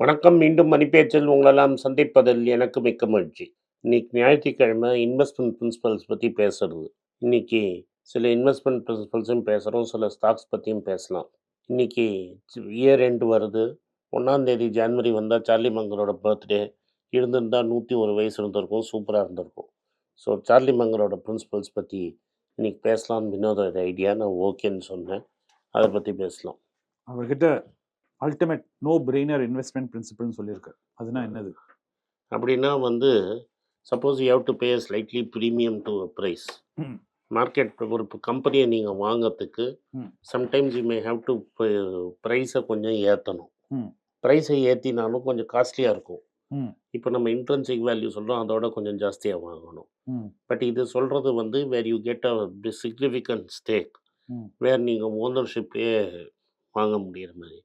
வணக்கம். மீண்டும் மணிப்பேச்சில் உங்களெல்லாம் சந்திப்பதில் எனக்கு மிக்க மகிழ்ச்சி. இன்னைக்கு ஞாயிற்றுக்கிழமை இன்வெஸ்ட்மெண்ட் பிரின்சிபல்ஸ் பற்றி பேசுறது. இன்னைக்கு சில இன்வெஸ்ட்மெண்ட் பிரின்சிபல்ஸும் பேசுகிறோம் சில ஸ்டாக்ஸ் பற்றியும் பேசலாம். இன்னைக்கு இயர் எண்டு வருது. ஒன்றாந்தேதி ஜான்வரி வந்தால் சார்லி மங்கரோட பர்த்டே இருந்திருந்தால் நூற்றி ஒரு வயசு இருந்திருக்கும். சூப்பராக இருந்திருக்கும். ஸோ சார்லி மங்கரோட பிரின்சிபல்ஸ் பற்றி இன்னைக்கு பேசலாம்னு வினோத ஐடியா நான் ஓகேன்னு சொன்னேன். அதை பற்றி பேசலாம். அவர்கிட்ட அல்டிமேட் நோ பிரெய்னர் இன்வெஸ்ட்மெண்ட் பிரின்சிபல்னு சொல்லியிருக்காரு அதுனா என்னது அப்படின்னா வந்து suppose you have to pay slightly premium to price. Market ஒரு கம்பெனியை நீங்கள் வாங்கிறதுக்கு. Sometimes you may have to ப்ரைஸை கொஞ்சம் ஏற்றணும். ப்ரைஸை ஏற்றினாலும் கொஞ்சம் காஸ்ட்லியாக இருக்கும். இப்போ நம்ம இன்ட்ரென்சிக் வேல்யூ சொல்கிறோம் அதோட கொஞ்சம் ஜாஸ்தியாக வாங்கணும். பட் இது சொல்கிறது வந்து where you get a significant stake. Where நீங்கள் ஓனர்ஷிப்பே வாங்க முடியிற மாதிரி.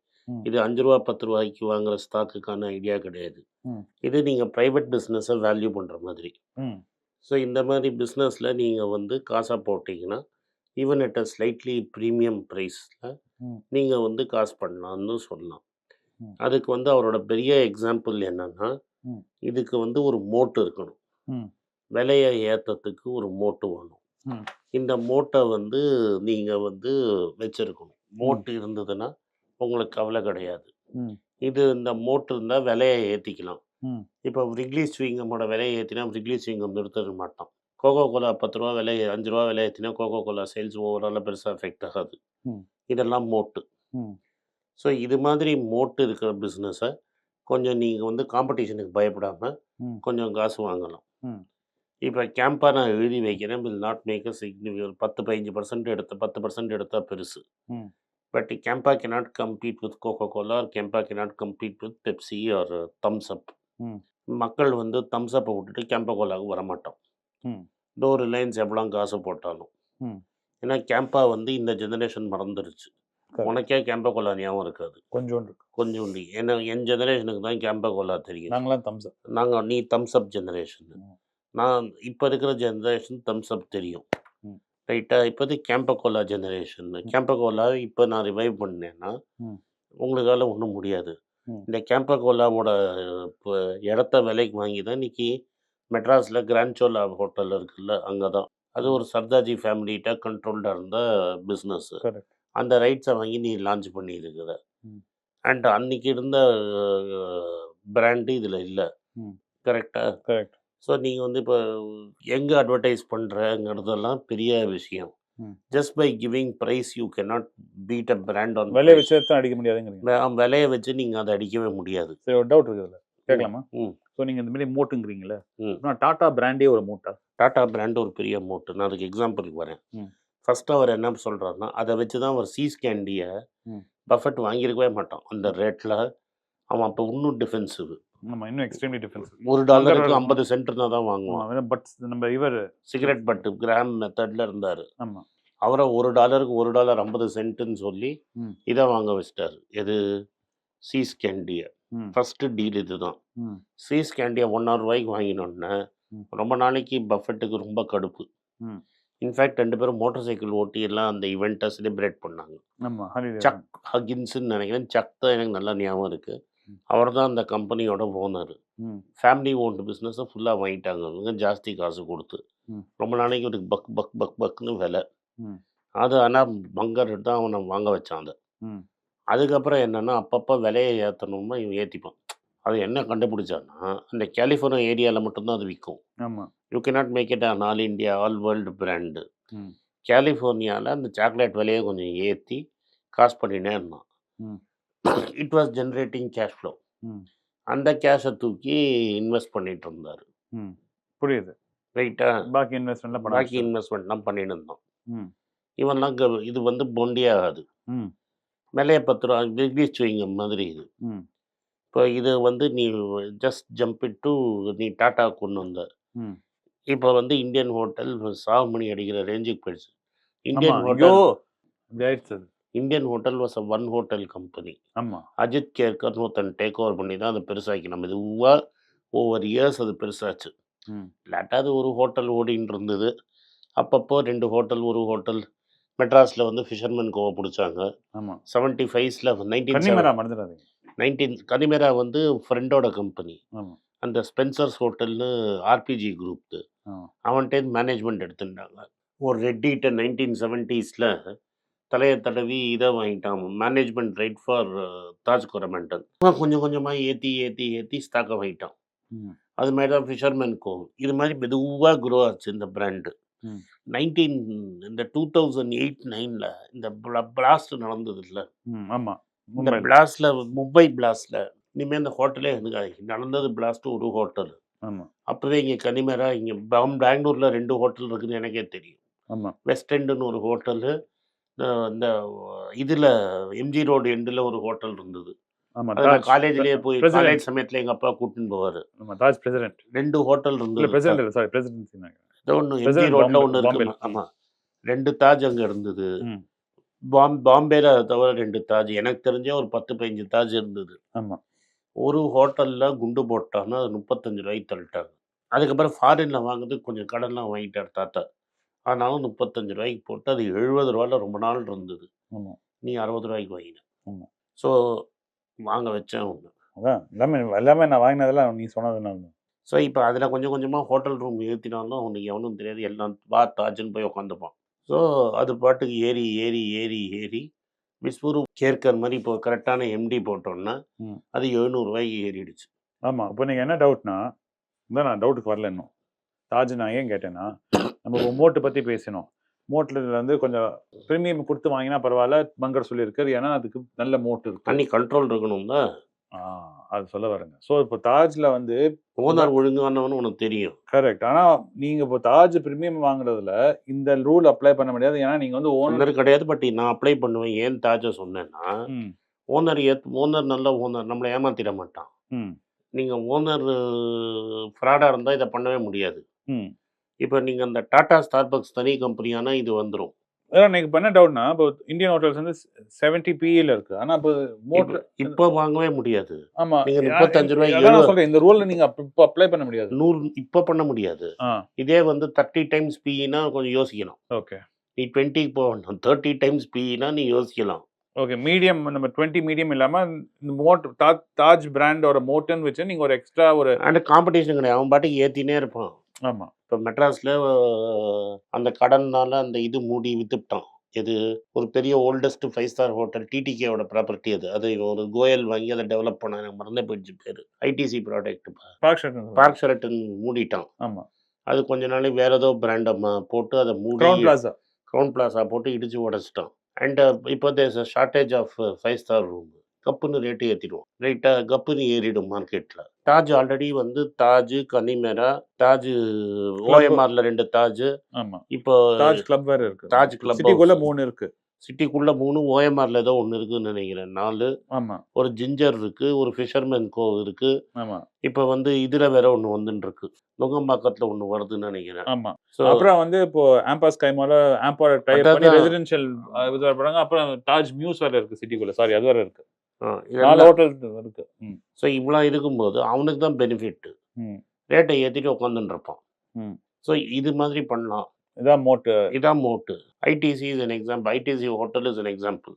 இது அஞ்சு ரூபா பத்து ரூபாய்க்கு வாங்குற ஸ்டாக்குக்கான ஐடியா கிடையாது. இது நீங்கள் ப்ரைவேட் பிஸ்னஸை வேல்யூ பண்ணுற மாதிரி. ஸோ இந்த மாதிரி பிஸ்னஸில் நீங்கள் வந்து காசாக போட்டிங்கன்னா even at a slightly premium ப்ரைஸில். நீங்கள் வந்து காசு பண்ணலாம்னு சொல்லலாம். அதுக்கு வந்து அவரோட பெரிய எக்ஸாம்பிள் என்னன்னா. இதுக்கு வந்து ஒரு மோட்டு இருக்கணும். விலையை ஏற்றத்துக்கு ஒரு மோட்டு வேணும். இந்த மோட்டை வந்து நீங்கள் வந்து வச்சிருக்கணும் மோட்டு இருந்ததுன்னா உங்களுக்கு கவலை கிடையாது. இது இந்த மோட்டு இருந்தால் விலையை ஏற்றிக்கலாம். இப்போ ரிக்லி ஸ்விங்கமோட விலையை ஏற்றினா ரிக்லி ஸ்விங்கம் நிறுத்த மாட்டான் கோகோ கோலா பத்து ரூபா விலை அஞ்சு ரூபா விலை ஏற்றினா கோகோ கோலா சேல்ஸ் ஓவராலாக பெருசாக எஃபெக்ட் ஆகாது. இதெல்லாம் மோட்டு. ஸோ இது மாதிரி மோட்டு இருக்கிற பிஸ்னஸை கொஞ்சம் நீங்கள் வந்து காம்படிஷனுக்கு பயப்படாமல். கொஞ்சம் காசு வாங்கலாம். இப்போ கேம்பா நான் எழுதி வைக்கிறேன் will not make a significant பத்து பதினஞ்சு பர்சன்ட் எடுத்து பத்து பர்சன்ட் எடுத்தால் பெருசு but Campa cannot compete with Coca Cola or Campa cannot compete with Pepsi or Thums Up ம். மக்கள் வந்து தம்ஸ் அப்பை விட்டுட்டு கேம்பா கோலாவுக்கு வரமாட்டோம் ம். இதோ ரிலையன்ஸ் எவ்வளோ காசு போட்டாலும். ம். ஏன்னா கேம்பா வந்து இந்த ஜெனரேஷன் மறந்துருச்சு. உனக்கே கேம்பா கோலா ஞாபகம் இருக்காது. கொஞ்சோண்டு கொஞ்சோண்டு. ஏன்னா என் ஜெனரேஷனுக்கு தான் கேம்பா கோலா தெரியும். நாங்களாம் தம்ஸ் நாங்கள் நீ தம்ஸ் அப் ஜெனரேஷன் ம். நான் இப்போ இருக்கிற ஜெனரேஷன் தம்ஸ் அப் தெரியும். ம். ரைட்டா இப்போதைக்கு Campa cola generation Campa cola இப்போ நான் ரிவைவ் பண்ணேன்னா. உங்களுக்கால ஒன்றும் முடியாது. இந்த கேம்பா கோலாவோட இப்போ இடத்த விலைக்கு வாங்கி தான் இன்னைக்கு மெட்ராஸில் கிராண்ட் சோலா ஹோட்டல் இருக்குல்ல அங்கே தான் அது ஒரு சர்தாஜி ஃபேமிலிகிட்ட கண்ட்ரோல்டாக இருந்த பிஸ்னஸ் கரெக்ட் அந்த ரைட்ஸை வாங்கி நீ லான்ச் பண்ணியிருக்கிற. அண்ட் அன்னைக்கு இருந்த பிராண்டு இதில் இல்லை. கரெக்டாக கரெக்ட் ஸோ நீங்கள் வந்து இப்போ எங்கே அட்வர்டைஸ் பண்ணுறங்கிறதெல்லாம் பெரிய விஷயம். Just by giving price you cannot beat a brand on விலையை வச்சு தான் அடிக்க முடியாதுங்கிறீங்க. விலையை வச்சு நீங்கள் அதை அடிக்கவே முடியாது. சரி ஒரு டவுட் இருக்குது அதில். கேட்கலாமா? ம். ஸோ நீங்கள் இந்த மாதிரி மூட்டுங்கிறீங்களே. நான் டாடா பிராண்டே ஒரு மூட்டா? டாடா பிராண்ட் ஒரு பெரிய மோட்டு. நான் அதுக்கு எக்ஸாம்பிளுக்கு வரேன். ஃபர்ஸ்ட் அவர் என்ன சொல்கிறாருன்னா அதை வச்சு தான் அவர் சீஸ் கேண்டியை. பஃபெட் வாங்கியிருக்கவே மாட்டான். அந்த ரேட்டில் அவன் அப்போ இன்னும் டிஃபென்சிவ் ஆமாம் இன்னும் எக்ஸ்ட்ரீம்லி டிஃபரன்ஸ் ஒரு டாலருக்கு ஐம்பது சென்ட்னா தான் வாங்குவான். பட் நம்ம இவர். சிகரெட் பட்டு கிராம் மெத்தடில் இருந்தார். ஆமாம் அவரை ஒரு டாலருக்கு ஒரு டாலர் ஐம்பது சென்ட்டுன்னு சொல்லி. இதை வாங்க வச்சிட்டாரு. எது? சீஸ் கேண்டியை ஃபஸ்ட்டு டீல் இதுதான். ம். சீஸ் கேண்டியை ஒன் ஹவர் ரூபாய்க்கு வாங்கினோன்னே ம். ரொம்ப நாளைக்கு பஃபெட்டுக்கு ரொம்ப கடுப்பு. இன்ஃபேக்ட் ரெண்டு பேரும் மோட்டார் சைக்கிள் ஓட்டி எல்லாம் அந்த இவெண்ட்டை செலிப்ரேட் பண்ணாங்க. சக் ஹகின்ஸ்ன்னு நினைக்கிறேன். சக் தான் எனக்கு நல்லா ஞாபகம் இருக்குது. அவர் தான் அந்த கம்பெனியோட ஓனர். ஃபேமிலி ஓன்டு பிஸ்னஸை ஃபுல்லாக வாங்கிட்டாங்க. ஜாஸ்தி காசு கொடுத்து. ரொம்ப நாளைக்கு ஒரு பக் பக் பக் பக்னு விலை. அது ஆனால் பங்கர் தான் அவனை வாங்க வச்சான் அதை. அதுக்கப்புறம் என்னன்னா அப்பப்போ விலையை ஏற்றணும்னா இவன் ஏற்றிப்பான் அது என்ன கண்டுபிடிச்சான்னா அந்த கலிஃபோர்னியா ஏரியாவில் மட்டும்தான் அது விற்கும் you cannot make it an all India all world brand கலிஃபோர்னியாவில் அந்த சாக்லேட் விலையை கொஞ்சம் ஏற்றி காசு பண்ணினே இருந்தான். It was generating cash flow அந்த கேஷை தூக்கி இன்வெஸ்ட் பண்ணிட்டு இருந்தார். புரியுது. ரைட்டா பாக்கி இன்வெஸ்ட்மெண்ட்லாம் பாக்கி இன்வெஸ்ட்மெண்ட்லாம் பண்ணிட்டு இருந்தான். ம். இவன்லாம் இது வந்து பொண்டே ஆகாது. ம். விலையை பத்து ரூபா ரிலீஸ் வைங்க மாதிரி இது. இப்போ இது வந்து நீ ஜஸ்ட் ஜம்ப் டு நீ டாட்டா கொண்டு வந்த. இப்போ வந்து இந்தியன் ஹோட்டல் சாவு மணி அடிக்கிற ரேஞ்சுக்கு போயிடுச்சு. Indian hotel Indian hotel was a one hotel company ஆமா. அஜித் கேர்கர் ஒருத்தன் டேக் ஓவர் பண்ணி தான் அதை பெருசாக்கினோம் இதுவாக ஓவர் இயர்ஸ் அது பெருசாச்சு. இல்லாட்டா அது ஒரு ஹோட்டல் ஓடின்னு இருந்தது. அப்பப்போ ரெண்டு ஹோட்டல் ஒரு ஹோட்டல் மெட்ராஸில் வந்து ஃபிஷர்மேன் கோவா பிடிச்சாங்க. ஆமா. செவன்ட்டி ஃபைவ்ஸில் நைன்டீன் நைன்டீன் கனிமேரா வந்து ஃப்ரெண்டோட கம்பெனி அந்த ஸ்பென்சர்ஸ் ஹோட்டல்னு ஆர்பிஜி குரூப் ஆ. அவன்கிட்ட மேனேஜ்மெண்ட் எடுத்துட்டாங்க. ஒரு ரெட்டிட்ட நைன்டீன் செவன்ட்டீஸில் தலையை தடவி இதை வாங்கிட்டான். Management right for Taj Coromandel கொஞ்சம் கொஞ்சமாக ஏற்றி ஏற்றி ஏற்றி ஸ்டாக்கை வாங்கிட்டான். அது மாதிரி தான் ஃபிஷர்மேன் கோ இது மாதிரி மெதுவாக க்ரோ ஆச்சு இந்த பிராண்டு. நைன்டீன் இந்த டூ தௌசண்ட் எயிட் நைனில் இந்த பிளாஸ்ட் நடந்தது இல்லை. ம் ஆமா. இந்த பிளாஸ்ட்ல மும்பை பிளாஸ்ட்ல இனிமேல் இந்த ஹோட்டலே எனக்கு நடந்தது பிளாஸ்ட் ஒரு ஹோட்டல் ஆமா. அப்போவே இங்கே கனிமேரா இங்கே பெங்களூர்ல ரெண்டு ஹோட்டல் இருக்குன்னு எனக்கே தெரியும். ஆமா. வெஸ்ட் எண்டுன்னு ஒரு ஹோட்டலு இந்த இதில் எம்ஜி ரோடு எண்டில் ஒரு ஹோட்டல் இருந்தது. ஆமா அது நான் தாஜ் காலேஜ்லேயே போய். காலேஜ் சமயத்தில் எங்கள் அப்பா கூட்டின்னு போவார். ஆமா தாஜ் பிரசிடென்ட் ரெண்டு ஹோட்டல் இருந்தது. பிரசிடென்ட் சாரி பிரசிடென்சி ஏதோ ஒன்று எம்ஜி ரோட்டில் ஒன்று இருக்கு. ஆமாம் ரெண்டு தாஜ் அங்கே இருந்தது. பாம் பாம்பேல தவிர ரெண்டு தாஜ். எனக்கு தெரிஞ்ச ஒரு பத்து பதினஞ்சு தாஜ் இருந்தது. ஆமா. ஒரு ஹோட்டலில் குண்டு போட்டான்னா அது முப்பத்தஞ்சு ரூபாய்க்கு தள்ளிட்டாங்க. அதுக்கப்புறம் ஃபாரினில் வாங்குறதுக்கு கொஞ்சம் கடன்லாம் வாங்கிட்டார் தாத்தா. ஆனாலும் முப்பத்தஞ்சு ரூபாய்க்கு போட்டு அது எழுபது ரூபாயில் ரொம்ப நாள் இருந்தது. நீ அறுபது ரூபாய்க்கு வாங்கின. ஸோ வாங்க வச்சேன் ஒன்று அதான் எல்லாமே எல்லாமே நான் வாங்கினதெல்லாம் நீ சொன்னதுனால தான். ஸோ இப்போ அதில் கொஞ்சம் கொஞ்சமாக ஹோட்டல் ரூம் ஏற்றினாலும் அவனுக்கு எவனும் தெரியாது. எல்லாம் வா தாஜுன்னு போய் உட்காந்துப்பான் ஸோ அது பாட்டுக்கு ஏறி ஏறி ஏறி ஏறி விஸ்வரு கேர்கர் மாதிரி இப்போ கரெக்டான எம்டி போட்டோன்னா ம். அது எழுநூறுவாய்க்கு ஏறிடுச்சு. ஆமா இப்போ நீங்க என்ன டவுட்னா இதான் நான் டவுட்டுக்கு வரல இன்னும். தாஜ் நான் ஏன் கேட்டேன்னா நம்ம மோட்டு பத்தி பேசினோம். மோட்ல வந்து கொஞ்சம் ப்ரீமியம் கொடுத்து வாங்கினா பரவாயில்ல பங்கர் சொல்லியிருக்காரு. ஏன்னா அதுக்கு நல்ல மோட் இருக்கு. தண்ணி கண்ட்ரோல் இருக்கணும் தான் ஆ, அது சொல்ல வரேங்க. ஸோ இப்போ தாஜ்ல வந்து ஓனர் ஒழுங்கானவனு உனக்கு தெரியும். கரெக்ட் ஆனா நீங்க இப்போ தாஜ் பிரீமியம் வாங்குறதுல இந்த ரூல் அப்ளை பண்ண முடியாது. ஏன்னா நீங்க வந்து ஓனர் கிடையாது பட் நான் அப்ளை பண்ணுவேன். ஏன் தாஜ சொன்னேன்னா ஓனர் ஏத் ஓனர் நல்ல ஓனர். நம்மளை ஏமாத்திட மாட்டான். ம். நீங்கள் ஓனர் ஃப்ராடாக இருந்தால் இதை பண்ணவே முடியாது. ம். இப்போ நீங்கள் அந்த டாடா ஸ்டார்பக்ஸ் தனி கம்பெனியானா இது வந்துடும் அதான் எனக்கு இப்போ என்ன டவுட்னா இப்போ இந்தியன் ஹோட்டல்ஸ் வந்து செவன்ட்டி பிஇல இருக்கு. ஆனா இப்போ மோட்டர் இப்போ வாங்கவே முடியாது. ஆமா நீங்க யா- 35 ரூபாய்க்கு அதான் நான் சொல்றேன் இந்த ரூல்ல நீங்க அப்ப- இப்போ அப்ளை பண்ண முடியாது. நூறு இப்போ பண்ண முடியாது. இதே வந்து தேர்ட்டி டைம்ஸ் பிஇனா கொஞ்சம் யோசிக்கணும். ஓகே. நீ டுவெண்ட்டிக்கு போக வேண்டாம் தேர்ட்டி டைம்ஸ் பிஇனா நீ யோசிக்கலாம். ஓகே மீடியம் நம்ம டுவெண்ட்டி மீடியம் இல்லாம இந்த மோட் தாஜ் தாஜ் பிராண்டோட மோட்டர்னு வச்சு நீங்க ஒரு எக்ஸ்ட்ரா ஒரு அந்த காம்படிஷன் கிடையாது. அவன் பாட்டுக்கு ஏற்றினே இருப்பான். ஆமா. இப்போ மெட்ராஸில் அந்த கடன்னால அந்த இது மூடி வித்துட்டான். இது ஒரு பெரிய ஓல்டஸ்ட் ஃபைவ் ஸ்டார் ஹோட்டல் டிடிகேவோட ப்ராப்பர்ட்டி அது. அது ஒரு கோயல் வாங்கி அதை டெவலப் பண்ண எனக்கு மறந்தே போயிடுச்சு பேர். ITC product Park shirt Park Sheraton மூடிட்டான். ஆமா. அது கொஞ்ச நாளைக்கு வேற ஏதோ பிராண்டை போட்டு அதை மூடி பிளாசா க்ரௌன் பிளாஸா போட்டு இடிச்சு உடச்சிட்டான். அண்ட் இப்போ there's shortage of five star room கப்புன்னு ரேட்டு ஏற்றிடுவோம் ரைட்டாக கப்புன்னு ஏறிடும் மார்க்கெட்டில் தாஜ் ஆல்ரெடி வந்து தாஜ் கனிமேரா தாஜ் ஓஎம்ஆரில் ரெண்டு தாஜ் ஆமா. இப்போ தாஜ் கிளப் வேற இருக்கு. தாஜ் கிளப் சிட்டிக்குள்ள மூணு இருக்கு. சிட்டிக்குள்ள மூணு ஓஎம்ஆர்ல ஏதோ ஒன்று இருக்குன்னு நினைக்கிறேன். நாலு. ஆமா. ஒரு ஜிஞ்சர் இருக்கு ஒரு ஃபிஷர்மேன் கோ இருக்கு. ஆமா. இப்போ வந்து இதுல வேற ஒன்று வந்துன்னு இருக்கு நுங்கம்பாக்கத்துல ஒன்று வருதுன்னு நினைக்கிறேன். ஆமா. அப்புறம் வந்து இப்போ ஆம்பாஸ் கைமால ஆம்போட டைப் பண்ணி. ரெசிடென்ஷியல் இது வர அப்புறம் தாஜ் மியூஸ் வேற இருக்கு சிட்டிக்குள்ள சாரி அது வேற இருக்கு. நாலு இதெல்லாம் ஹோட்டல் இருக்கு ஸோ இவ்வளோ இருக்கும்போது அவனுக்கு தான் பெனிஃபிட் ரேட்டை ஏற்றிட்டு உட்காந்துட்டு இருப்பான் ஸோ இது மாதிரி பண்ணலாம். இதான் மோட்டு இதான் moat ITC is an example ITC hotel is an example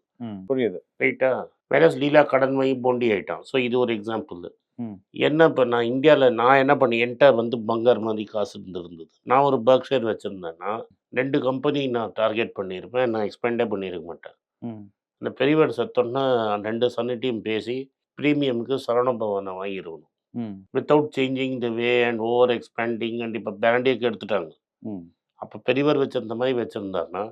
புரியுது. ரைட்டா வேற லீலா கடன் வாங்கி போண்டி ஆயிட்டான். ஸோ இது ஒரு எக்ஸாம்பிள் என்ன இப்போ நான் இந்தியாவில் நான் என்ன பண்ணி என்கிட்ட வந்து பங்கார் மாதிரி காசு இருந்திருந்தது. நான் ஒரு பர்க்ஷேர் வச்சுருந்தேன்னா ரெண்டு கம்பெனி நான் டார்கெட் பண்ணியிருப்பேன். நான் எக்ஸ்பெண்டே பண்ணியிருக்க மாட்டேன். ம் அந்த பெரியவர் செத்தோன்னா ரெண்டு சன்னிட்டையும் பேசி ப்ரீமியமுக்கு சரவணபவனை வாங்கிடுவோம் ம். Without changing the way and over expanding and இப்போ பேண்டேக்கு எடுத்துட்டாங்க அப்போ பெரியவர் வச்சிருந்த மாதிரி வச்சுருந்தாருன்னா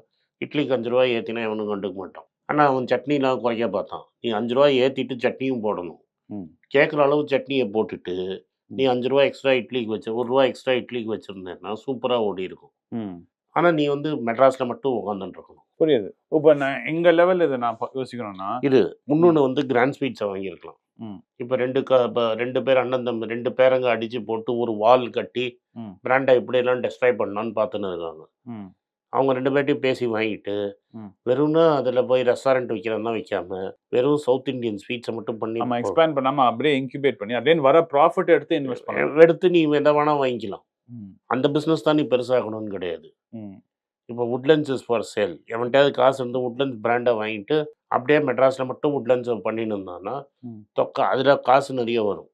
இட்லிக்கு அஞ்சு ரூபாய் ஏற்றினா எவனும் கண்டுக்க மாட்டான். ஆனால் அவன் சட்னிலாம் குறைக்க பார்த்தான். நீ அஞ்சு ரூபாய் ஏற்றிட்டு சட்னியும் போடணும். கேட்குற அளவு சட்னியை போட்டுட்டு நீ அஞ்சு ரூபா எக்ஸ்ட்ரா இட்லிக்கு வச்ச ஒரு ரூபா எக்ஸ்ட்ரா இட்லிக்கு வச்சுருந்தேன்னா சூப்பராக ஓடி இருக்கும் ஆனால் நீ வந்து மெட்ராஸில் மட்டும் உட்காந்துட்டு இருக்கணும் புரியுது. இப்போ நான் எங்க லெவல் இதை நான் யோசிக்கணும்னா இது முன்னொன்று வந்து கிராண்ட் ஸ்வீட்ஸை வாங்கியிருக்கலாம். இப்போ ரெண்டு க இப்போ ரெண்டு பேர் அண்ணன் தம்பி ரெண்டு பேரங்க அடித்து போட்டு ஒரு வால் கட்டி பிராண்டை எப்படியெல்லாம் டெஸ்ட்ராய் பண்ணான்னு பார்த்துன்னு இருக்காங்க. ம். அவங்க ரெண்டு பேர்ட்டையும் பேசி வாங்கிட்டு. வெறும்னா அதில் போய் ரெஸ்டாரண்ட் வைக்கிறதா வைக்காம வெறும் சவுத் இந்தியன் ஸ்வீட்ஸை மட்டும் பண்ணி நம்ம எக்ஸ்பேண்ட் பண்ணாம அப்படியே இன்குபேட் பண்ணி அப்படியே வர ப்ராஃபிட் எடுத்து இன்வெஸ்ட் பண்ணலாம். எடுத்து நீ எதை வேணா வாங்கிக்கலாம். அந்த பிஸ்னஸ் தான் நீ பெருசாகணும்னு கிடையாது. இப்போ உட்லண்ட்ஸ் இஸ் ஃபார் சேல் எவன்கிட்டயாவது காசு இருந்து உட்லண்ட்ஸ் பிராண்டை வாங்கிட்டு அப்படியே மெட்ராஸில் மட்டும் உட்லண்ட்ஸ் பண்ணின்னு இருந்தான்னா. தொக்கா அதில் காசு நிறைய வரும்.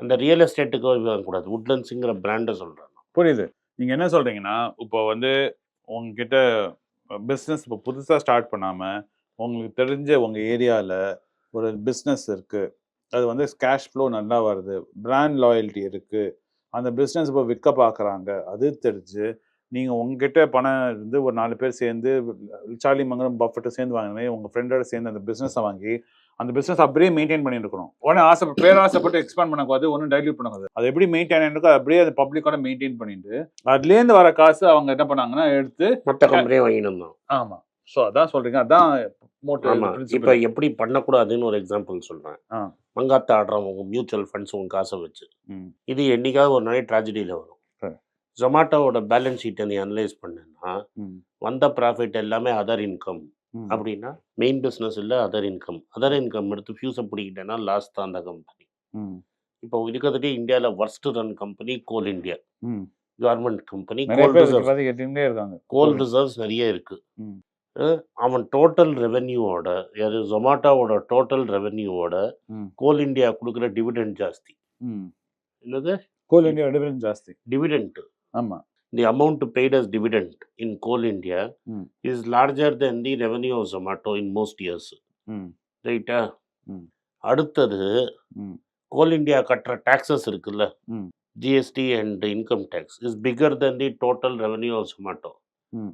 அந்த ரியல் எஸ்டேட்டுக்கு வாங்கக்கூடாது. உட்லண்ட்ஸுங்கிற பிராண்டை சொல்கிறேன் புரியுது. நீங்க என்ன சொல்றீங்கன்னா இப்போ வந்து உங்ககிட்ட பிஸ்னஸ் இப்போ புதுசா ஸ்டார்ட் பண்ணாம உங்களுக்கு தெரிஞ்ச உங்க ஏரியால ஒரு பிஸ்னஸ் இருக்கு. அது வந்து கேஷ் ஃப்ளோ நல்லா வருது. பிராண்ட் லாயல்ட்டி இருக்கு. அந்த பிஸ்னஸ் இப்போ விற்க பார்க்குறாங்க அது தெரிஞ்சு நீங்கள் உங்ககிட்ட பணம் இருந்து ஒரு நாலு பேர் சேர்ந்து சார்லி மங்கலம் பஃபட்டு சேர்ந்து வாங்கினே உங்கள் ஃப்ரெண்டோட சேர்ந்து அந்த பிஸ்னஸை வாங்கி அந்த பிஸ்னஸ் அப்படியே மெயின்டைன் பண்ணிட்டு இருக்கணும். உடனே ஆசை பேராசைப்பட்டு எக்ஸ்பேண்ட் பண்ணக்கூடாது ஒன்றும் டைல்யூட் பண்ணக்கூடாது. அது எப்படி மெயின்டைன் இருக்கோ அப்படியே அது பப்ளிக்கோட மெயின்டைன் பண்ணிட்டு அதுலேருந்து வர காசு அவங்க என்ன பண்ணாங்கன்னா எடுத்து மற்ற கம்பெனியே வாங்கிட்டு இருந்தோம் ஆமாம் ஸோ அதான் சொல்றீங்க. அதான் இப்போ எப்படி பண்ணக்கூடாதுன்னு ஒரு எக்ஸாம்பிள் சொல்கிறேன் ஆ. மங்காத்த ஆடுறவங்க மியூச்சுவல் ஃபண்ட்ஸ் உங்க காசை வச்சு. இது என்னைக்காவது ஒரு நாளைக்கு ட்ராஜடியில் வரும். ஜொமாட்டோவோட பேலன்ஸ் ஷீட்டை நீ அனலைஸ் பண்ணேன்னா ம். வந்த ப்ராஃபிட் எல்லாமே அதர் இன்கம். அப்படின்னா மெயின் பிஸ்னஸ் இல்லை அதர் இன்கம் அதர் இன்கம் எடுத்து ஃபியூஸை பிடிக்கிட்டேன்னா லாஸ் தான் அந்த கம்பெனி இப்போ இருக்கிறதுலே இந்தியாவில் worst run company Coal India government company coal reserves இருக்காங்க. கோல் ரிசர்வ்ஸ் நிறைய இருக்கு. அவன் டோட்டல் ரெவென்யூவோட யாரு ஜொமாட்டோவோட டோட்டல் ரெவென்யூவோட. கோல் இந்தியா கொடுக்குற டிவிடெண்ட் ஜாஸ்தி. என்னது? கோல் இந்தியா டிவிடெண்ட் ஜாஸ்தி. டிவிடெண்ட் ஆமா. The amount paid as dividend in coal india Mm. is larger than the revenue of zomato in most years. ம். ரைட்டா. அடுத்தது கோல் இந்தியா கட்டுற டாக்ஸஸ் இருக்குல்ல. GST and income tax is bigger than the total revenue of Zomato Mm.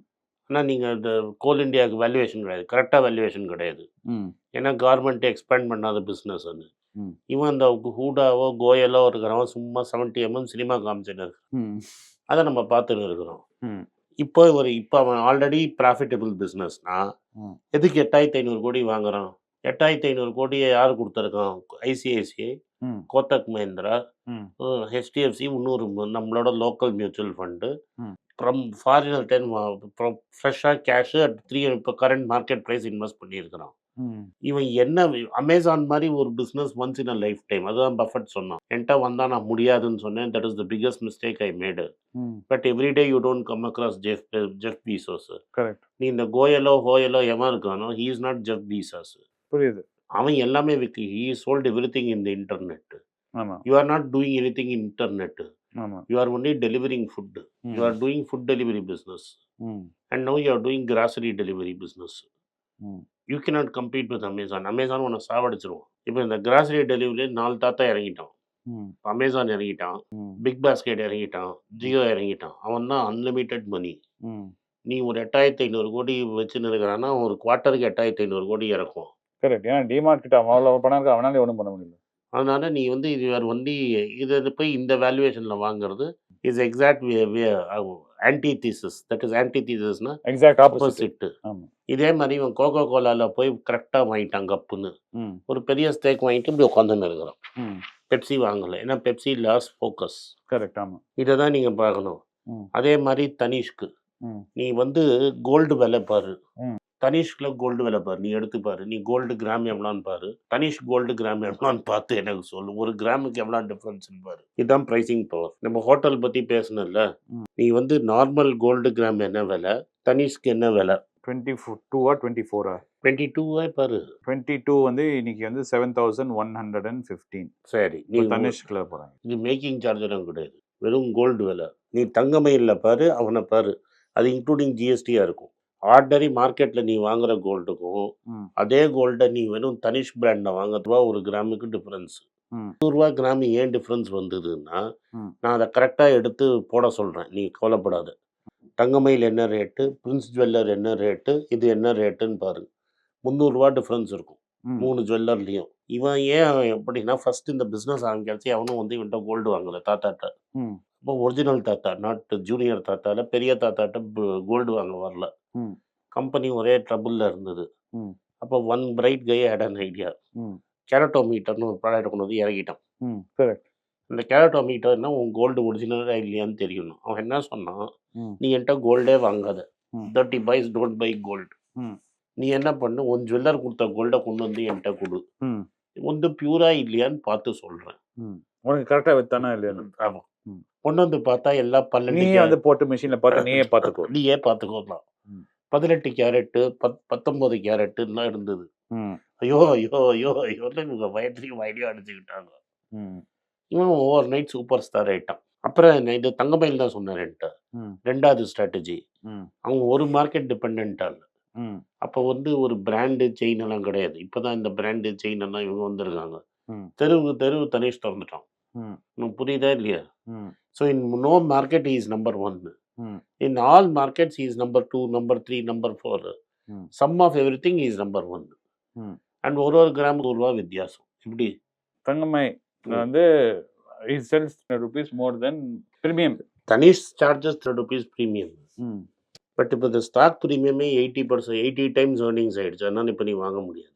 ஆனால் நீங்கள் இந்த கோல் இந்தியாவுக்கு valuation கிடையாது. கரெக்டாக வேல்யூவேஷன் கிடையாது. ஏன்னா கவர்மெண்ட் எக்ஸ்பேண்ட் பண்ணாத பிஸ்னஸ் அது. இவன் அந்த ஹூடாவோ கோயலோ இருக்கிறவன் சும்மா செவன்ட்டி எம்எம் சினிமா காமிச்சுன்னு இருக்கு ம். அதை நம்ம பார்த்துன்னு இருக்கிறோம். இப்போ ஒரு இப்போ அவன் ஆல்ரெடி ப்ராஃபிட்டபிள் பிஸ்னஸ்னா. எதுக்கு எட்டாயிரத்தி ஐநூறு கோடி வாங்குறான்? எட்டாயிரத்தி ஐநூறு கோடியை யார் கொடுத்துருக்கான்? ஐசிஐசிஐ கோத்தக் மஹிந்திரா ஹெச்டிஎஃப்சி இன்னொரு ம- நம்மளோட local mutual fund. From foreigner ten ஃப்ரெஷ்ஷாக கேஷு அட் த்ரீ இப்போ கரண்ட் மார்க்கெட் ப்ரைஸ் இன்வெஸ்ட் பண்ணியிருக்கிறான். இவன் என்ன அமேசான் மாதிரி ஒரு business once in a lifetime அதுதான் பஃபட் சொன்னான். என்கிட்ட வந்தால் நான் முடியாதுன்னு சொன்னேன். That is the biggest mistake I made but everyday you don't come across Jeff Jeff Bezos correct நீ இந்த கோயலோ ஹோயலோ எவன் இருக்கானோ he is not Jeff Bezos புரியுது. அவன் எல்லாமே விற்கி he sold everything in the internet you are not doing anything internet you are only delivering food hmm. You are doing food delivery business and no you are doing grocery delivery business you cannot compete with Amazon Amazon உன்னை சாவடிச்சிருவோம் இப்போ இந்த grocery delivery நாலு தாத்தா இறங்கிட்டான். Amazon இறங்கிட்டான். Big Basket இறங்கிட்டான். ஜியோ இறங்கிட்டான். அவன் தான் அன்லிமிட்டெட் மணி நீ ஒரு எட்டாயிரத்தி ஐநூறு கோடி வச்சுன்னு இருக்கிறான்னா ஒரு குவார்ட்டருக்கு எட்டாயிரத்தி ஐநூறு கோடி இறக்கும். கரெக்ட் ஏன்னா டிமார்ட் கிட்ட அவ்வளோ பணம் இருக்கு? அவனாலே ஒன்றும் பண்ண முடியல. அதனால நீ வந்து இது வேறு வண்டி இது போய் இந்த வேல்யூவேஷனில் வாங்குறது is exact antithesis that is anti தீசஸ்னா எக்ஸாக்ட் ஆப்போசிட் இதே மாதிரி இவன் கோகோ கோலாவில் போய் கரெக்டாக வாங்கிட்டான் கப்புன்னு. ஒரு பெரிய ஸ்டேக் வாங்கிட்டு இப்படி உட்காந்துன்னு இருக்கிறான். பெப்சி வாங்கலை. ஏன்னா பெப்சி லாஸ் ஃபோக்கஸ் கரெக்ட் ஆமா. இதை தான் நீங்கள் பார்க்கணும். அதே மாதிரி தனிஷ்க்கு. நீ வந்து கோல்டு விலை பாரு. தனிஷ்கில் கோல்டு விலை பாரு நீ எடுத்து பாரு நீ கோல்டு கிராம் எவ்வளோன்னு பாரு. தனிஷ் கோல்டு கிராம் எவ்வளோன்னு பார்த்து எனக்கு சொல்லு. ஒரு கிராமுக்கு எவ்வளோ டிஃப்ரென்ஸ்னு பாரு. இதுதான் ப்ரைசிங் பவர் நம்ம ஹோட்டல் பற்றி பேசணும்ல. நீ வந்து நார்மல் கோல்டு கிராம் என்ன விலை தனிஷ்க்கு என்ன விலை? டுவெண்ட்டி ஃபோர் டூவா டுவெண்ட்டி ஃபோரா டுவெண்ட்டி டூவே பாரு. டுவெண்ட்டி டூ வந்து இன்னைக்கு வந்து seven thousand one hundred and fifteen சரி நீ தனிஷ்கில் போகிறாங்க இது மேக்கிங் சார்ஜெல்லாம் கிடையாது. வெறும் கோல்டு விலை. நீ தங்கமயிலில் பாரு அவனை பாரு. அது இன்க்ளூடிங் ஜிஎஸ்டியாக இருக்கும். ஆர்டினரி மார்க்கெட்டில் நீ வாங்குற கோல்டுக்கும் அதே கோல்டை நீ வெறும் தனிஷ் பிராண்டில் வாங்குறதுவா ஒரு கிராமுக்கு டிஃப்ரென்ஸ் நூறுரூவா கிராம் ஏன் டிஃப்ரென்ஸ் வந்ததுன்னா. நான் அதை கரெக்டாக எடுத்து போட சொல்கிறேன் நீ கவலைப்படாத. தங்கமயில் என்ன ரேட்டு பிரின்ஸ் ஜுவல்லர் என்ன ரேட்டு இது என்ன ரேட்டுன்னு பாரு. முந்நூறுரூவா டிஃப்ரென்ஸ் இருக்கும். மூணு ஜுவல்லர்லேயும் இவன் ஏன் எப்படின்னா ஃபர்ஸ்ட் இந்த பிஸ்னஸ் ஆரம்பிக்கிறச்சு அவனும் வந்து இவன்ட்ட கோல்டு வாங்கலை தாத்தாட்ட. இப்போ ஒரிஜினல் தாத்தா நாட் ஜூனியர் தாத்தால பெரிய தாத்தாட்ட கோல்டு வாங்க வரல. கம்பெனி ஒரே ட்ரபுளில் இருந்தது. அப்போ one bright guy had an idea. கேரட்டோமீட்டர்னு ஒரு ப்ராடக்ட் கொண்டு வந்து இறக்கிட்டான். கரெக்ட் இந்த கேரட்டோமீட்டர்னா உன் கோல்டு ஒரிஜினலாக இல்லையான்னு தெரியணும். அவன் என்ன சொன்னான் நீ என்கிட்ட கோல்டே வாங்காத. தேர்ட்டி பைஸ் டோன்ட் பை கோல்டு நீ என்ன பண்ணு உன் ஜுவல்லர் கொடுத்த கோல்டை கொண்டு வந்து என்கிட்ட கொடு. வந்து பியூரா இல்லையான்னு பார்த்து சொல்கிறேன் ம். உனக்கு கரெக்டாக வித்தானா இல்லையா ஆமாம். கொண்டு வந்து பார்த்தா எல்லாம் நீயே பன்னெண்டு வந்து போட்டு மிஷினில் பார்த்து நீயே பார்த்துக்கோ. நீயே பார்த்துக்கலாம். பதினெட்டு கேரட்டு பத் பத்தொன்பது கேரட்டுலாம் இருந்தது. ஐயோ ஐயோ ஐயோ ஐயோன்னு இவங்க பயத்துலையும் ஐடியா அடிச்சுக்கிட்டாங்க. இவன் ஓவர் நைட் சூப்பர் ஸ்டார் ஆயிட்டான். அப்புறம் இது தங்கமயில் தான் சொன்னேன் ம். ரெண்டாவது ஸ்ட்ராட்டஜி அவங்க ஒரு மார்க்கெட் டிபெண்ட்டாக இல்லை அப்போ வந்து ஒரு பிராண்டு செயின் எல்லாம் கிடையாது. இப்போதான் இந்த பிராண்டு செயின் எல்லாம் இவங்க வந்திருக்காங்க. தெருவு தெருவு தனிஷ் திறந்துட்டான். ம். உனக்கு புரியுதா இல்லையா? ம். So in no market is number one ம். In all markets is number two number three number four ம். Sum of everything is number one ம். அண்ட் ஒரு ஒரு கிராமுக்கு ஒரு ரூபா வித்தியாசம். இப்படி. தங்கமை வந்து it sells rupees more than premium Tanishq charges three rupees premium ம். பட் இப்போ இந்த stock ப்ரீமியமே eighty percent eighty times earnings ஆயிடுச்சு. அதனால இப்போ நீ வாங்க முடியாது.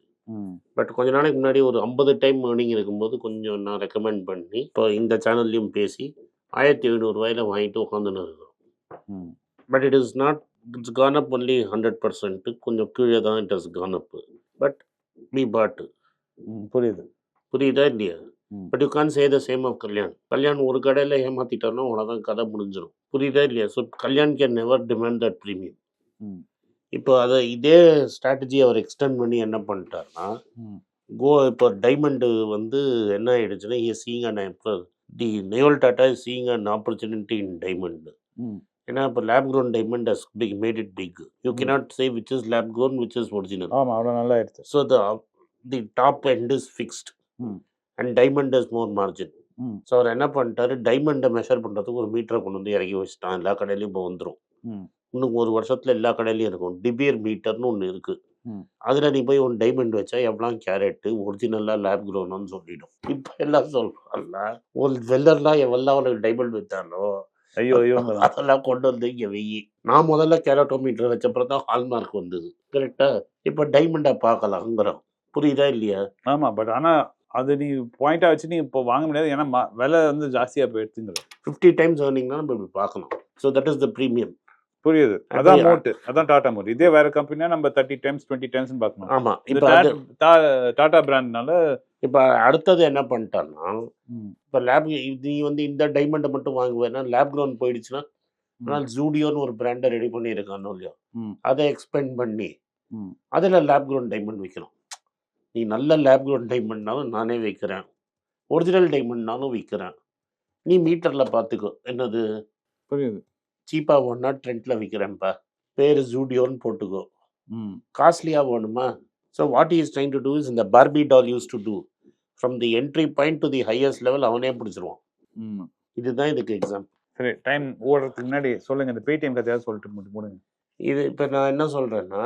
பட் கொஞ்ச நாளைக்கு முன்னாடி ஒரு ஐம்பது டைம் ஏர்னிங் இருக்கும்போது கொஞ்சம் நான் ரெக்கமெண்ட் பண்ணி இப்போ இந்த சேனல்லையும் பேசி ஆயிரத்தி எழுநூறுவாயில் வாங்கிட்டு உட்காந்துன்னு இருக்கிறோம். But it is not it's gone up only hundred percent கொஞ்சம் கீழே தான் it is gone up but me பாட்டு புரியுது. புரியுதா இல்லையா. But you can say the same of Kalyan Kalyan ஒரு கடையில் ஏமாத்திட்டாருன்னா அவ்வளோதான் கதை முடிஞ்சிடும் புரியுதா இல்லையா? So Kalyan can never demand that premium ம். இப்போ அதை இதே ஸ்ட்ராட்டஜி அவர் எக்ஸ்டெண்ட் பண்ணி என்ன பண்ணிட்டாருன்னா ம். கோ இப்போ டைமண்டு வந்து என்ன ஆயிடுச்சுன்னா இ seeing and the Naval Tata is seeing and opportunity in diamond ம். ஏன்னா இப்போ lab grown diamond has big made it big you cannot say which is lab grown which is original. ஆமாம் அவ்வளோ நல்லா ஆயிடுச்சு so the the top end is fixed. Mm. and diamond has more margin. ம். So அவர் என்ன பண்ணிட்டாரு டைமண்டை measure பண்ணுறதுக்கு ஒரு மீட்டரை கொண்டு வந்து இறக்கி வச்சுட்டான். எல்லா கடையிலையும் இப்போ வந்துடும் ம். இன்னும் ஒரு வருஷத்துல எல்லா கடையிலையும் இருக்கும். டிபியர் மீட்டர்னு ஒன்று இருக்கு. ம். அதுல நீ போய் ஒன் டைமண்ட் வச்சா எவ்வளோ கேரட்டு ஒரிஜினலா லேப் க்ரோன்னு சொல்லிடும். இப்போ எல்லாம் சொல்றாங்கல்ல ஒரு வெல்லர்லாம் எவ்வளோ அவனுக்கு டைமண்ட் வித்தானோ ஐயோ ஐயோங்க அதெல்லாம் கொண்டு வந்து இங்க வெயி நான் முதல்ல கேரட்டோமீட்டர் வச்சப்பறம் தான் ஹால்மார்க் வந்தது. கரெக்டா இப்போ டைமண்டை பார்க்கலாங்கிறோம் புரியுதா இல்லையா? ஆமாம் பட் ஆனால் அது நீ பாயிண்டாக வச்சு நீ இப்போ வாங்க முடியாது. ஏன்னா விலை வந்து ஜாஸ்தியாக போயிடுச்சுங்கிற ஃபிஃப்டி டைம்ஸ் ஏர்னிங்னா நம்ம இப்படி பார்க்கணும். So that is the premium புரியுது. அது அதான் மோட்டு அதான் டாடா மோட் இதே வேற கம்பெனினா நம்ம தேர்ட்டி டைம்ஸ் டுவெண்ட்டி டைம்ஸ் பார்க்கணும். ஆமா. இப்போ டாடா பிராண்ட்னால இப்போ அடுத்தது என்ன பண்ணிட்டான்னா இப்போ லேப் நீ வந்து இந்த டைமண்டை மட்டும் வாங்குவேன்னா லேப் க்ரௌண்ட் போயிடுச்சுன்னா ஆனால் ஜூடியோன்னு ஒரு பிராண்டை ரெடி பண்ணியிருக்கானோ இல்லையோ அதை எக்ஸ்பெண்ட் பண்ணி. அதில் லேப் க்ரௌண்ட் டைமண்ட் விற்கணும் நீ நல்ல லேப் க்ரௌண்ட் டைமண்ட்னாலும் நானே விற்கிறேன் ஒரிஜினல் டைமண்ட்னாலும் விற்கிறேன் நீ மீட்டரில் பார்த்துக்கோ. என்னது? புரியுது. சீப்பாக ஒன்றா ட்ரெண்டில் விற்கிறேன்ப்பா பேர் ஜூடியோன்னு போட்டுக்கோ. ம். காஸ்ட்லியாக வேணுமா? So what is trying to do is இந்த Barbie doll use to do from the entry point to the highest level அவனே பிடிச்சிருவான். ம். இதுதான் இதுக்கு எக்ஸாம்பிள் சரி டைம் ஓடுறதுக்கு முன்னாடி சொல்லுங்க. இந்த பேடிஎம் கதையாவது சொல்லிட்டு மட்டும் போடுங்க இது இப்போ நான் என்ன சொல்கிறேன்னா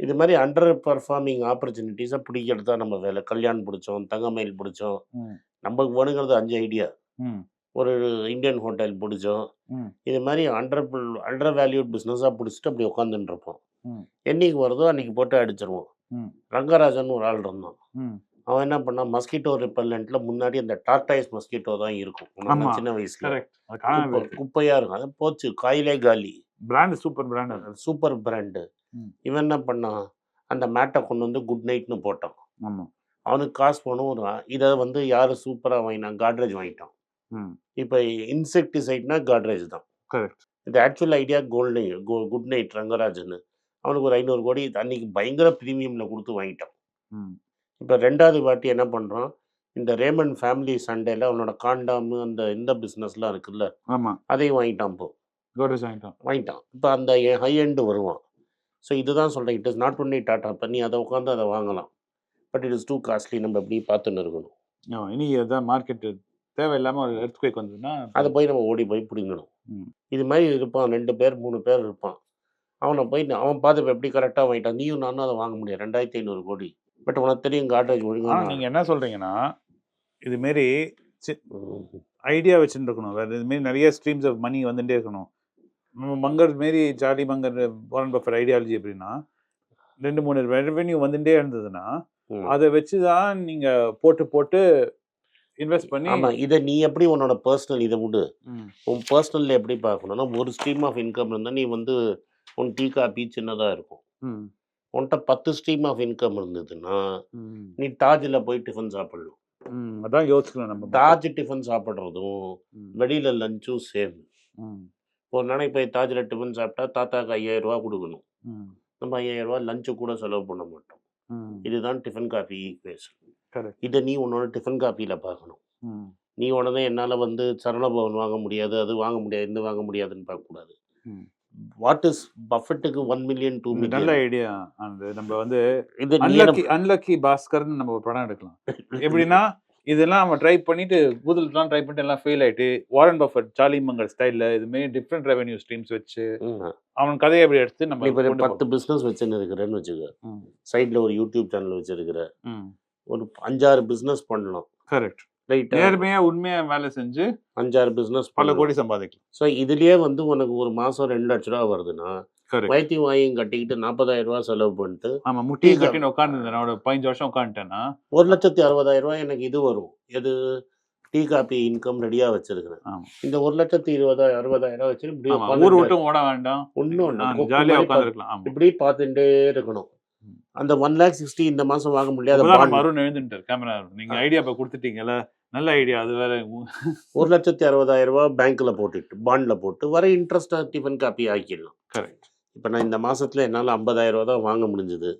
இது மாதிரி அண்டர் பர்ஃபார்மிங் ஆப்பர்ச்சுனிட்டிஸை பிடிக்கிறது தான் நம்ம வேலை. கல்யாண் பிடிச்சோம் தங்கமயில் பிடிச்சோம். நமக்கு வேணுங்கிறது அஞ்சு ஐடியா ம். ஒரு இந்தியன் ஹோட்டல் பிடிச்சோம். இது மாதிரி அண்டர் அண்டர் வேல்யூட் பிஸ்னஸாக பிடிச்சிட்டு அப்படி உட்காந்துட்டு இருப்போம். என்னைக்கு வருதோ அன்னைக்கு போட்டு அடிச்சிருவோம். ரங்கராஜன் ஒரு ஆள் இருந்தான். அவன் என்ன பண்ணான் மஸ்கிட்டோ ரிப்பல்லண்ட்ல முன்னாடி அந்த டாட்டாய்ஸ் மஸ்கிட்டோ தான் இருக்கும். சின்ன வயசுல. குப்பையா இருக்கும். அது போச்சு. காயிலே காலி. Brand super brand super brand. இவன் என்ன பண்ணான் அந்த மேட்டை கொண்டு வந்து குட் நைட்னு போட்டான். அவனுக்கு காசு ஒரு இதை வந்து யார் சூப்பராக வாங்கினான் காட்ரேஜ் வாங்கிட்டான். இப்போ இன்செக்டிசைட்னா காட்ரேஜ் தான். இந்த actual idea gold Good Knight Rangarajan அவனுக்கு ஒரு ஐநூறு கோடி அன்னைக்கு பயங்கர ப்ரீமியமில் கொடுத்து வாங்கிட்டான். ம். இப்போ ரெண்டாவது வாட்டி என்ன பண்ணுறான் இந்த ரேமன் ஃபேமிலி சண்டேல அவனோட காண்டாமு அந்த இந்த பிஸ்னஸ்லாம் இருக்குல்ல ஆமா. அதையும் வாங்கிட்டான் இப்போ. கோட்ரேஜ் வாங்கிட்டோம் வாங்கிட்டான். இப்போ அந்த ஹை எண்டு வருவான். ஸோ இதுதான் சொல்கிறேன் it is not only Tata பண்ணி அதை உட்காந்து அதை வாங்கலாம். But it is too costly. நம்ம எப்படி பார்த்துன்னு இருக்கணும். இனி அதான் மார்க்கெட் தேவையில்லாம ஒரு எர்த் குவேக் வந்ததுன்னா அதை போய் நம்ம ஓடி போய் பிடிங்கணும். இது மாதிரி இருப்பான் ரெண்டு பேர் மூணு பேர் இருப்பான். அவனை போய் அவன் பார்த்து எப்படி கரெக்டாக வாங்கிட்டான்? நீயும் நானும் அதை வாங்க முடியாது. ரெண்டாயிரத்தி ஐநூறு கோடி. பட் உனக்கு தெரியும் காட்ரேஜ் ஒழுங்காக நீங்க என்ன சொல்றீங்கன்னா இது மாரி ஐடியா வச்சுருக்கணும் வேறு இது மாரி நிறைய ஸ்ட்ரீம்ஸ் ஆஃப் மணி வந்துட்டே இருக்கணும். நம்ம மங்கர் மாரி jolly Munger Warren Buffett ideology எப்படின்னா ரெண்டு மூணு ரெவென்யூ வந்துட்டே இருந்ததுன்னா அதை வச்சு தான் நீங்க போட்டு போட்டு இன்வெஸ்ட் பண்ணி ஆமா இதை நீ எப்படி உன்னோட பர்சனல் இதை விடு உன் பர்சனல்ல எப்படி பார்க்கணும்னா ஒரு ஸ்ட்ரீம் ஆஃப் இன்கம் இருந்தால் நீ வந்து உன் டீ காபி சின்னதாக இருக்கும். உன்கிட்ட பத்து ஸ்ட்ரீம் ஆஃப் இன்கம் இருந்ததுன்னா நீ தாஜில் போய் டிஃபன் சாப்பிடலாம் அதான் யோசிக்கணும் நம்ம தாஜ் டிஃபன் சாப்பிட்றதும் வெளியில லஞ்சும் சேம். ஒரு நாளைக்கு போய் தாஜில் டிஃபன் சாப்பிட்டா தாத்தாக்கு ஐயாயிரம் ரூபா கொடுக்கணும். நம்ம ஐயாயிரம் ரூபா லஞ்சு கூட செலவு பண்ண மாட்டோம். இதுதான் டிஃபன் காஃபி ஈக்குவேஷன் இதை நீ உன்னோட டிஃபன் காஃபியில் பார்க்கணும் நீ உடனே என்னால் வந்து சரணபவன் வாங்க முடியாது அது வாங்க முடியாது இது வாங்க முடியாதுன்னு பார்க்கக்கூடாது. வாட் இஸ் பஃபெட்டுக்கு ஒன் மில்லியன் டூ இது நல்ல மில்லியன் ஐடியா அந்த நம்ம வந்து இது அன்லக்கி அன்லக்கி பாஸ்கர்னு நம்ம படம் எடுக்கலாம். எப்படின்னா இதெல்லாம் அவன் ட்ரை பண்ணிட்டு கூகுள்லாம் ட்ரை பண்ணிட்டு எல்லாம் ஃபெயில் ஆயிட்டு வாரன் பஃபட் சார்லி மங்கர் ஸ்டைல்ல இதுமாரி டிஃப்ரெண்ட் ரெவென்யூ ஸ்ட்ரீம்ஸ் வச்சு. அவன் கதையை எப்படி எடுத்து நம்ம இப்போ பத்து பிஸ்னஸ் வச்சுன்னு இருக்கிறேன்னு வச்சுக்க. சைடில் ஒரு யூடியூப் சேனல் வச்சிருக்கிற. ஒரு அஞ்சாறு பிஸ்னஸ் பண்ணலாம். கரெக்ட் ரைட்டா நேர்மையா உண்மையா வேலை செஞ்சு அஞ்சாறு பிஸ்னஸ் பல கோடி சம்பாதிக்கலாம். ஸோ இதுலயே வந்து உனக்கு ஒரு மாதம் ரெண்டு லட்ச ரூபா வருதுன்னா வயிற்று வாயும் கட்டிக்கிட்டு நாற்பதாயிரம் ரூபா செலவு பண்ணிட்டு ஆமா முட்டி டீ கட்டின்னு உட்காந்துருந்தேன் பதினஞ்சு வருஷம் உட்காந்துட்டேன்னா ஒரு லட்சத்தி அறுபதாயிரம் ரூபாய் எனக்கு இது வரும். எது? டீ காபி இன்கம் ரெடியாக வச்சிருக்கிறேன். இந்த ஒரு லட்சத்தி இருபதாயிரம் அறுபதாயிரம் வச்சு இப்படி ஊர் விட்டும் ஓட வேண்டாம். ஒன்றும் நான் ஜாலியா உட்காந்துருக்கலாம் இப்படி பார்த்துட்டே இருக்கணும். அந்த ஒன் லேக் சிக்ஸ்டி இந்த மாசம் வாங்க முடியாத அருண் எழுந்துட்டார் கேமரா நீங்க ஐடியா இப்ப கொடுத்துட்டீங்கல்ல நல்ல ஐடியா அது வேற ஒரு லட்சத்தி அறுபதாயிரம் ரூபாய் பேங்க்ல போட்டுட்டு பாண்ட்ல போட்டு வர இன்ட்ரெஸ்ட் டிஃபன் காப்பி ஆக்கிடலாம். கரெக்ட் இப்போ நான் இந்த மாசத்துல என்னால் ஐம்பதாயிரம் ரூபா தான் வாங்க முடிஞ்சது.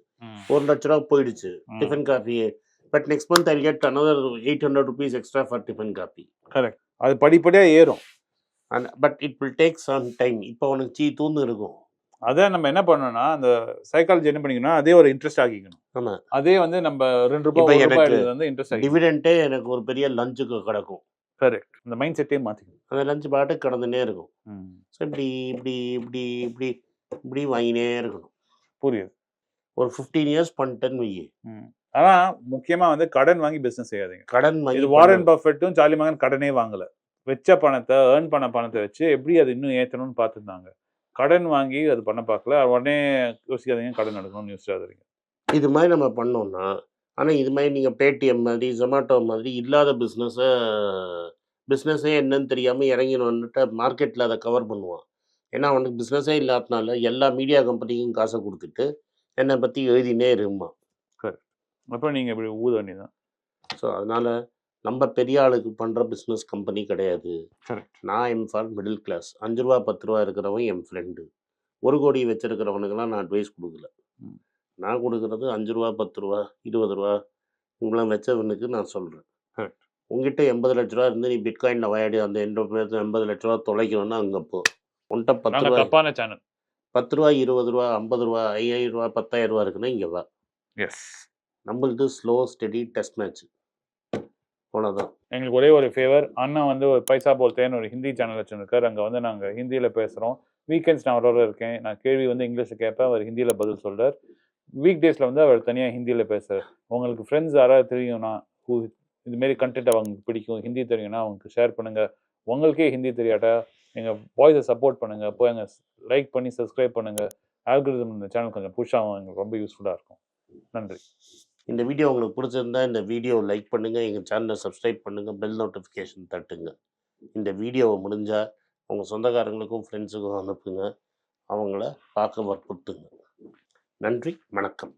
ஒரு லட்ச ரூபா போயிடுச்சு. Tiffin coffee but next month I get another eight hundred rupees extra for tiffin coffee correct அது படிப்படியா ஏறும். But it will take some time இப்போ உனக்கு சீ தூந்து இருக்கும். அதான் நம்ம என்ன பண்ணணும்னா அந்த சைக்காலஜி என்ன பண்ணிக்கணும் அதே ஒரு இன்ட்ரெஸ்ட் ஆக்கிக்கணும். ஆமா. அதே வந்து நம்ம ரெண்டு ரூபாய் வந்து இன்ட்ரெஸ்ட் ஆகி எனக்கு ஒரு பெரிய லஞ்சுக்கு கிடக்கும். கரெக்ட் அந்த மைண்ட் செட்டே மாத்திக்கணும். அந்த லஞ்ச் பாட்டு கடந்துனே இருக்கும். ஸோ இப்படி இப்படி இப்படி இப்படி இப்படி வாங்கினே இருக்கணும். புரியுது. ஒரு ஃபிஃப்டீன் இயர்ஸ் பண்ணிட்டேன்னு வை ம். ஆனா முக்கியமா வந்து கடன் வாங்கி பிசினஸ் செய்யாதீங்க. கடன் வாங்கி இது வாரன் பஃபெட்டும் சார்லி மகன் கடனே வாங்கல. வச்ச பணத்தை ஏர்ன் பண்ண பணத்தை வச்சு எப்படி அது இன்னும் ஏத்தணும்னு பார்த்துருந்தாங்க. கடன் வாங்கி அது பண்ண பார்க்கல. உடனே யோசிக்காதீங்க கடன் எடுக்கணும்னு யோசிச்சாதீங்க இது மாதிரி நம்ம பண்ணோம்னா ஆனால் இது மாதிரி நீங்கள் பேடிஎம் மாதிரி ஜொமேட்டோ மாதிரி இல்லாத பிஸ்னஸை பிஸ்னஸே என்னன்னு தெரியாமல் இறங்கினோன்னுட்டு மார்க்கெட்டில் அதை கவர் பண்ணுவான். ஏன்னா அவனுக்கு பிஸ்னஸே இல்லாதனால எல்லா மீடியா கம்பெனிக்கும் காசை கொடுத்துட்டு என்னை பற்றி எழுதினே இருமா அப்புறம் நீங்க இப்படி ஊத வேண்டியதான் ஸோ அதனால் நம்ம பெரிய ஆளுக்கு பண்ணுற பிஸ்னஸ் கம்பெனி கிடையாது. நான் எம் ஃபார் மிடில் கிளாஸ் அஞ்சு ரூபா பத்து ரூபா இருக்கிறவன் என் ஃப்ரெண்டு ஒரு கோடி வச்சிருக்கிறவனுக்கெல்லாம் நான் அட்வைஸ் கொடுக்கல. நான் கொடுக்கறது அஞ்சு ரூபா பத்து ரூபா இருபது ரூபா இவங்களாம் வச்சவனுக்கு நான் சொல்கிறேன். உங்ககிட்ட எண்பது லட்ச ரூபா இருந்து நீ பிட்காயினில் விளையாடி அந்த எண்பது எண்பது லட்ச ரூபா தொலைக்கணும்னா அங்கே போ. உன்கிட்ட பத்து ரூபா தப்பான சேனல் பத்து ரூபா இருபது ரூபா ஐம்பது ரூபா ஐயாயிரம் ரூபா பத்தாயிரம் ரூபா இருக்குன்னா இங்கே வா. எஸ் நம்மளுது ஸ்லோ ஸ்டெடி டெஸ்ட் மேட்ச் அவ்வளோதான் எங்களுக்கு ஒரே ஒரு ஃபேவர் அண்ணா வந்து ஒரு பைசா போல்தேன்னு ஒரு ஹிந்தி சேனல் வச்சுருக்காரு. அங்கே வந்து நாங்கள் ஹிந்தியில் பேசுகிறோம் வீக்கெண்ட்ஸ் நான் அவரோட இருக்கேன். நான் கேள்வி வந்து இங்கிலீஷில் கேட்பேன். அவர் ஹிந்தியில் பதில் சொல்கிறார் வீக் டேஸில் வந்து அவர் தனியாக ஹிந்தியில் பேசுகிறார் உங்களுக்கு ஃப்ரெண்ட்ஸ் யாராவது தெரியும்னா ஹூ இதுமாரி கண்டென்ட் அவங்களுக்கு பிடிக்கும் ஹிந்தி தெரியும்னா அவங்களுக்கு ஷேர் பண்ணுங்கள் உங்களுக்கே ஹிந்தி தெரியாட்டா எங்கள் வாய்ஸை சப்போர்ட் பண்ணுங்கள் போய் அங்கே லைக் பண்ணி சப்ஸ்கிரைப் பண்ணுங்கள் ஆல்கிரிதம் இந்த சேனல் கொஞ்சம் புஷ் ஆகும். எங்களுக்கு ரொம்ப யூஸ்ஃபுல்லாக இருக்கும். நன்றி. இந்த வீடியோ உங்களுக்கு பிடிச்சிருந்தா இந்த வீடியோ லைக் பண்ணுங்கள் எங்கள் சேனலை சப்ஸ்கிரைப் பண்ணுங்கள் பெல் நோட்டிஃபிகேஷன் தட்டுங்க. இந்த வீடியோவை முடிஞ்சால் உங்கள் சொந்தக்காரங்களுக்கும் ஃப்ரெண்ட்ஸுக்கும் அனுப்புங்க. அவங்கள பார்க்க வற்புறுத்துங்க. நன்றி வணக்கம்.